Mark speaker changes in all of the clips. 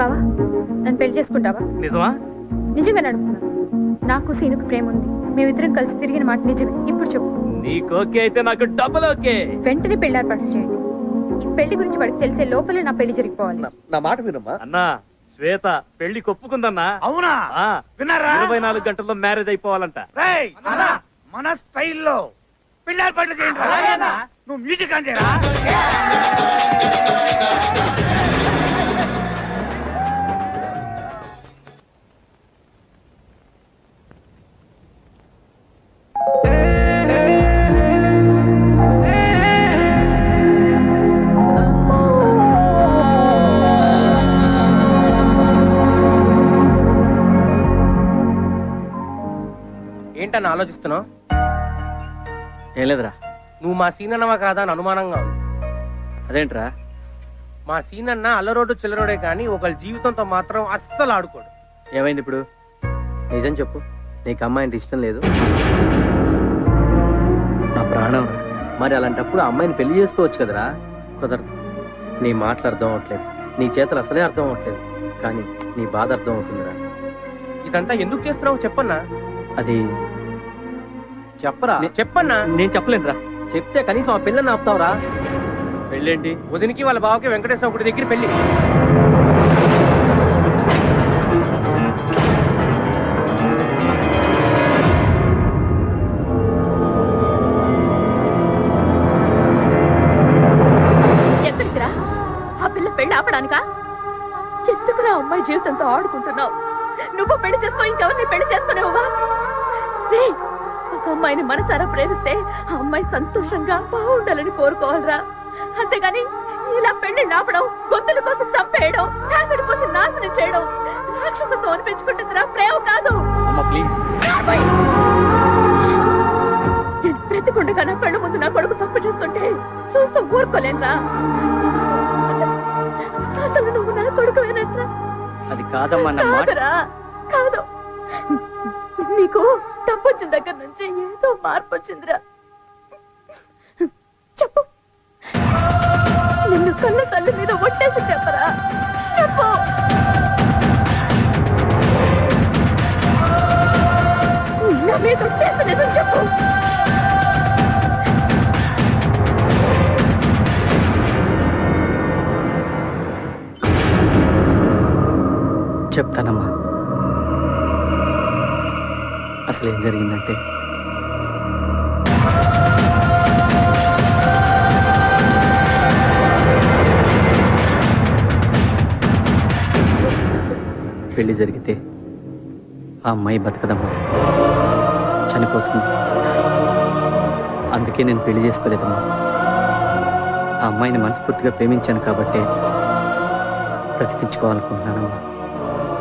Speaker 1: బావా నన్ను పెళ్ళి చేసుకుంటావా?
Speaker 2: నిజమా?
Speaker 1: నిజంగా నడుపుతున్నా. నాకు సీనుకు ప్రేమ ఉంది. మేమిద్దరం కలిసి తిరిగిన మాట నిజమే. ఇప్పుడు చెప్పు.
Speaker 2: నీకు ఓకే అయితే నాకు డబుల్ ఓకే.
Speaker 1: వెంటనే పెళ్ళి ఏర్పాటు చేయండి. ఈ పెళ్ళి గురించి వాడికి తెలిసే లోపలే నా పెళ్ళి జరిగిపోవాలి.
Speaker 3: నా మాట వినమ్మా.
Speaker 2: అన్నా శ్వేత పెళ్ళి కొప్పుకుందన్నా?
Speaker 4: అవునా?
Speaker 2: ఆ,
Speaker 4: విన్నారా?
Speaker 2: ఇరవై నాలుగు గంటల్లో మ్యారేజ్ అయిపోవాలంట.
Speaker 4: రేయ్, మన స్టైల్లో పెళ్ళి ఏర్పాట్లు చేయండి నువ్వు మ్యూజిక్ అంటేరా
Speaker 5: ఏంటని ఆలోచిస్తున్నావు?
Speaker 6: ఏం లేదురా.
Speaker 5: నువ్వు మా సీనన్నవా కాదా అని అనుమానంగా ఉంది.
Speaker 6: అదేంట్రా?
Speaker 5: మా సీనన్న అల్లరోడు చిల్లరోడే కానీ ఒకళ్ళ జీవితంతో మాత్రం అస్సలు ఆడుకోడు.
Speaker 6: ఏమైంది ఇప్పుడు? నిజం చెప్పు. నీకు అమ్మాయి అంటే ఇష్టం లేదు. నా ప్రాణం రా. మరి అలాంటప్పుడు ఆ అమ్మాయిని పెళ్ళి చేసుకోవచ్చు కదరా? కుదరదు. నీ మాటలు అర్థం అవట్లేదు నీ చేతలు అసలే అర్థం అవట్లేదు కానీ నీ బాధ అర్థం అవుతుందిరా.
Speaker 5: ఇదంతా ఎందుకు చేస్తున్నావు చెప్పన్నా?
Speaker 6: అది చెప్పరా?
Speaker 5: నే- చెప్పన్నా?
Speaker 6: నేను చెప్పలేనురా. చెప్తే కనీసం ఆ పిల్లని ఆపుతావురా. పెళ్ళేంటి?
Speaker 5: వదినికి వాళ్ళ బావకి వెంకటేశ్వర గుడి దగ్గర పెళ్ళి
Speaker 1: ఎక్కడికిరా? ఆ పిల్ల పెళ్ళి ఆపడానికా? ఎందుకురా అమ్మాయి జీవితంతో ఆడుకుంటున్నావు? నువ్వు పెళ్ళి చేసుకో ఇంకెవరిని పెళ్ళి చేసుకునేవా రే ఒక అమ్మాయిని మనసారా ప్రేమిస్తే ఆ అమ్మాయి సంతోషంగా బాగుండాలని కోరుకోవాలిరా. అంతేగాని ఇలా పెళ్ళి ఆపడం గొంతుల కోసం చంపేయడం యాసిడ్ పోసి నాశనం చేయడం రాక్షసత్వం అనిపించుకుంటుందిరా. ప్రేమ కాదు. నేను బ్రతికుండగా నా కళ్ళు ముందు నా కొడుకు తప్పు చేస్తుంటే చూస్తూ ఊరుకోలేనురా. అసలు నువ్వు నా కొడుకువేనట్రా.
Speaker 6: అది కాదమ్మా
Speaker 1: కాదు. నీకు తప్పు దగ్గర నుంచి ఏదో మార్పు వచ్చిందిరా చెప్పు. నిన్ను కన్న తల్లి మీద ఒట్టేసి చెప్పరా? చెప్పు. నా మీద ఒట్టేసి నిజం చెప్పు.
Speaker 6: చెప్తానమ్మా. అసలు ఏం జరిగిందంటే? పెళ్ళి జరిగితే ఆ అమ్మాయి బతకదమ్మా. చనిపోతుంది. అందుకే నేను పెళ్ళి చేసుకోలేదమ్మా. ఆ అమ్మాయిని మనస్ఫూర్తిగా ప్రేమించాను కాబట్టే బ్రతికించుకోవాలనుకుంటున్నానమ్మా.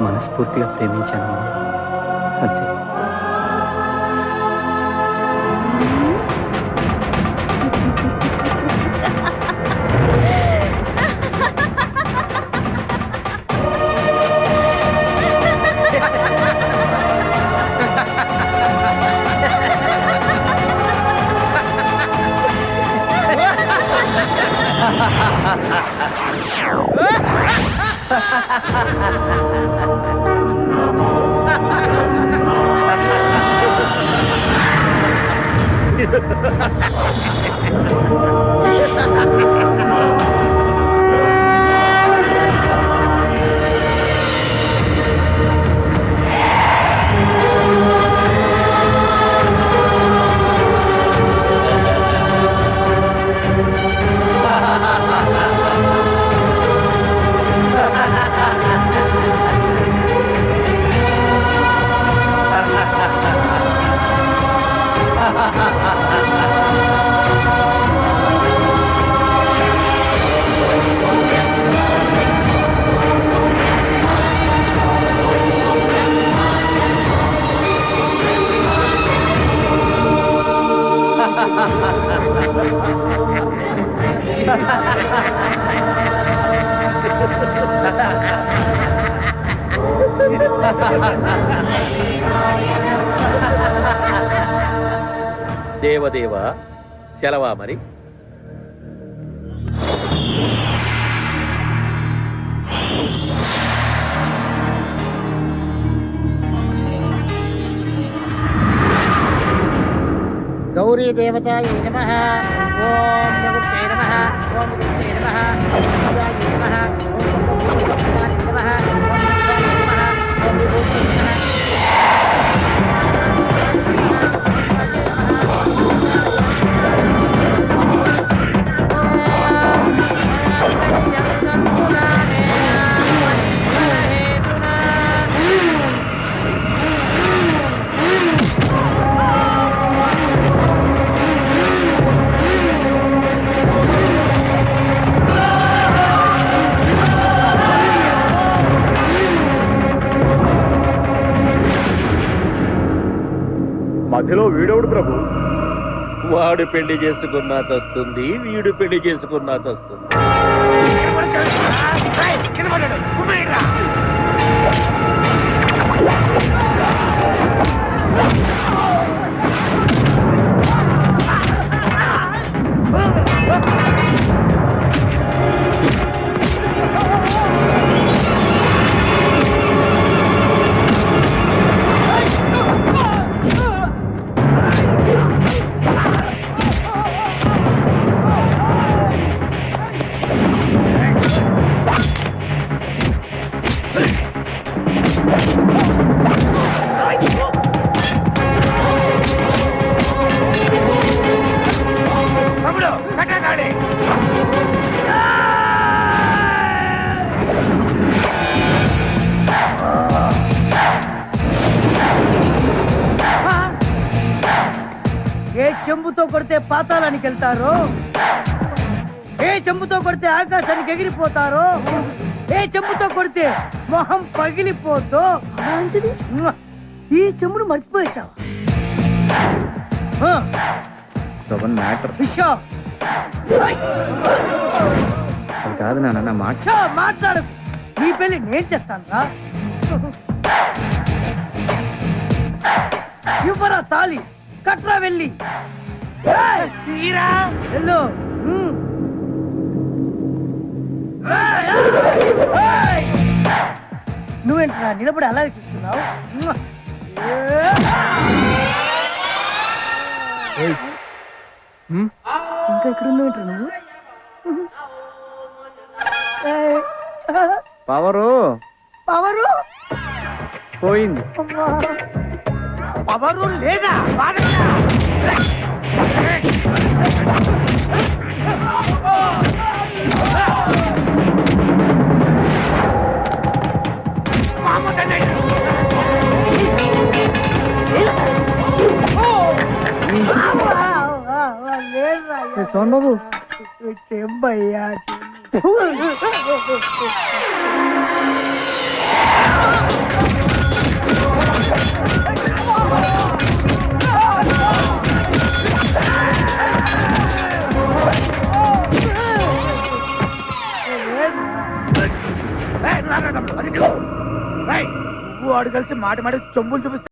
Speaker 6: మనస్ఫూర్తిగా ప్రేమించానమ్మా. అంతే.
Speaker 3: Ha ha ha! రామదేవ సెలవా మరి?
Speaker 7: గౌరీ దేవత ఓం నమ ఓం నమ ఓం నమ ఓం
Speaker 2: మధ్యలో వీడవుడు ప్రభు?
Speaker 3: వాడు పెళ్ళి చేసుకున్నా చస్తుంది వీడు పెళ్ళి చేసుకున్నా చస్తుంది.
Speaker 8: చెంబుతో కొడితే పాతాళానికి వెళ్తారో? ఏ చెంబుతో కొడితే ఆకాశానికి ఎగిరిపోతారో? ఏ చెంబుతో కొడితే మొహం పగిలిపోతో? ఈ చెంబును మర్చిపోయావా
Speaker 6: శోభన్ మ్యాటర్.
Speaker 8: విషా.
Speaker 6: అది కాదు నాన్న నా మాట.
Speaker 8: విషా మాట్లాడు. నీ పెళ్ళి నేను చేస్తాను రా. ఇవ్వరా తాలి కట్రా వెళ్ళి. నువ్వేంట్రా నిలబడి అలాగే చూస్తున్నావు! ఇంకా ఇక్కడ ఉన్నావేంట్రా నువ్వు!
Speaker 6: పవరు.
Speaker 8: పవరు?
Speaker 6: పోయింది.
Speaker 4: పవరు లేదా? వాడరా. మామ తండ్రి.
Speaker 8: అవ్వా, అవ్వా, అవ్వా, లేదురా, అయ్యా.
Speaker 6: సోన్ బాబు
Speaker 8: చెంబయ్యా
Speaker 4: ఏయ్, నువ్వు అది నువ్వు. ఏయ్, వాడు కలిసి మాట మాట చెంబులు చూపిస్తా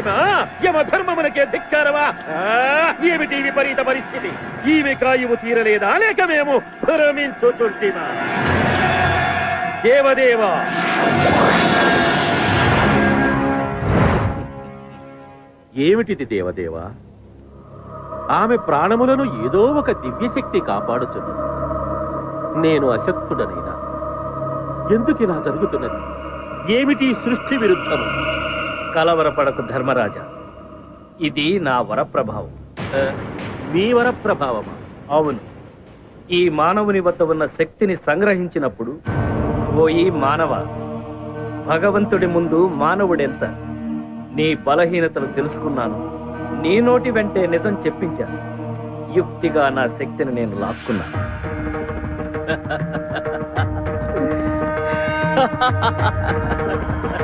Speaker 3: పాశమునకే ఓటమా యమ ఆ, ఏమిటి విపరీత పరిస్థితి? ఈమె కాయువు తీరలేదా? లేక మేము భ్రమించుచుంటిమా దేవదేవా! ఏమిటిది దేవదేవా? ఆమె ప్రాణములను ఏదో ఒక దివ్యశక్తి కాపాడుచున్నది. నేను అశక్తుడనైనా. ఎందుకు ఇలా జరుగుతున్నది? ఏమిటి సృష్టి విరుద్ధము?
Speaker 2: కలవరపడకు ధర్మరాజా. ఇది నా వరప్రభావం.
Speaker 3: మీ వరప్రభావమా?
Speaker 2: అవును. ఈ మానవుని వద్ద ఉన్న శక్తిని సంగ్రహించినప్పుడు ఓ ఈ మానవ భగవంతుడి ముందు మానవుడెంత? నీ బలహీనతలు తెలుసుకున్నాను. నీ నోటి వెంటే నిజం చెప్పించాను. యుక్తిగా నా శక్తిని నేను లాక్కున్నాను.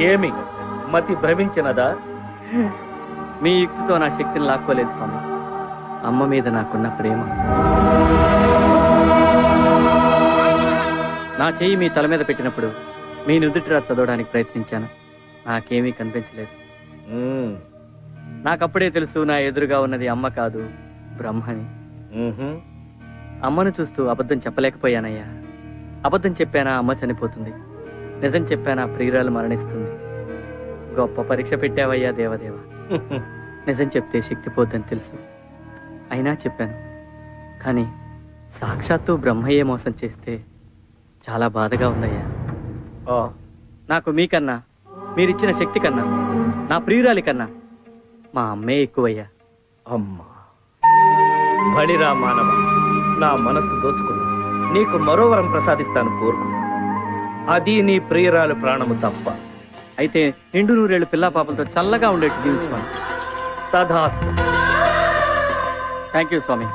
Speaker 2: ఏమి మతి భ్రమించినదా?
Speaker 6: మీ యుక్తితో నా శక్తిని లాక్కోలేదు స్వామి. అమ్మ మీద నాకున్న ప్రేమ. నా చెయ్యి మీ తల మీద పెట్టినప్పుడు మీ నుదుటిరా చదవడానికి ప్రయత్నించాను. నాకేమీ కనిపించలేదు. నాకప్పుడే తెలుసు నా ఎదురుగా ఉన్నది అమ్మ కాదు బ్రహ్మని. అమ్మను చూస్తూ అబద్ధం చెప్పలేకపోయానయ్యా. అబద్ధం చెప్పానా అమ్మ చనిపోతుంది. నిజం చెప్పానా ప్రియురాలు మరణిస్తుంది. గొప్ప పరీక్ష పెట్టావయ్యా దేవదేవ. నిజం చెప్తే శక్తి పోద్దని తెలుసు. అయినా చెప్పాను. కానీ సాక్షాత్తు బ్రహ్మయ్యే మోసం చేస్తే చాలా బాధగా ఉందయ్యా.
Speaker 2: ఓ
Speaker 6: నాకు మీకన్నా మీరిచ్చిన శక్తి కన్నా నా ప్రియురాలి కన్నా మా అమ్మే ఎక్కువయ్యా.
Speaker 2: అమ్మా. బలిరా మానవ నా మనస్సు దోచుకున్నా నీకు మరో వరం ప్రసాదిస్తాను కోరుకు అది నీ ప్రియురాలు ప్రాణము తప్ప.
Speaker 6: అయితే నిండు నూరేళ్ళు పిల్లా పాపలతో చల్లగా ఉండేట్టు జీవించమని
Speaker 2: తథాస్తు
Speaker 6: థ్యాంక్ యూ స్వామి.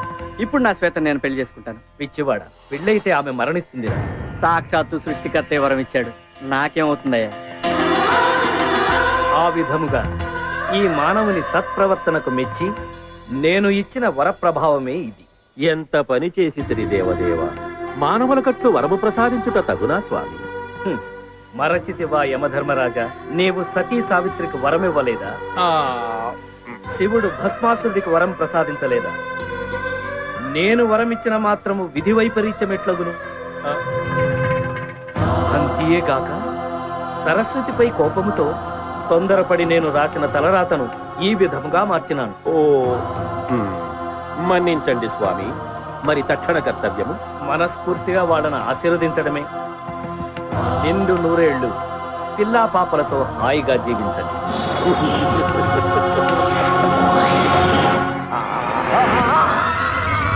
Speaker 6: ఇప్పుడు నా శ్వేత నేను పెళ్ళి చేసుకుంటాను.
Speaker 2: పిచ్చివాడ. పెళ్ళైతే ఆమె మరణిస్తుంది
Speaker 6: సాక్షాత్తు సృష్టికర్తే వరం ఇచ్చాడు. నాకేమవుతుందయ్యా?
Speaker 2: ఆ విధముగా ఈ మానవుని సత్ప్రవర్తనకు మెచ్చి నేను ఇచ్చిన వరప్రభావమే ఇది.
Speaker 3: ఎంత పని చేసితిరి దేవదేవ. మానవుల కట్లు వరము ప్రసాదించుట తగునా స్వామి?
Speaker 2: మరచితివా యమధర్మరాజా నీవు సతీ సావిత్రికి వరమివ్వలేదా?
Speaker 3: ఆ.
Speaker 2: శివుడు భస్మాసురుడికి వరం ప్రసాదించలేదా? నేను వరమిచ్చిన మాత్రము విధి వైపరీత్యం ఎట్లగును ఆ? అంతియేగాక సరస్వతిపై కోపముతో తొందరపడి నేను రాసిన తలరాతను ఈ విధముగా మార్చినాను.
Speaker 3: ఓ. మన్నించండి స్వామి. మరి తక్షణ కర్తవ్యము?
Speaker 2: మనస్ఫూర్తిగా వాళ్ళను ఆశీర్వదించడమే. నిండు నూరేళ్ళు పిల్లా పాపలతో హాయిగా జీవించండి.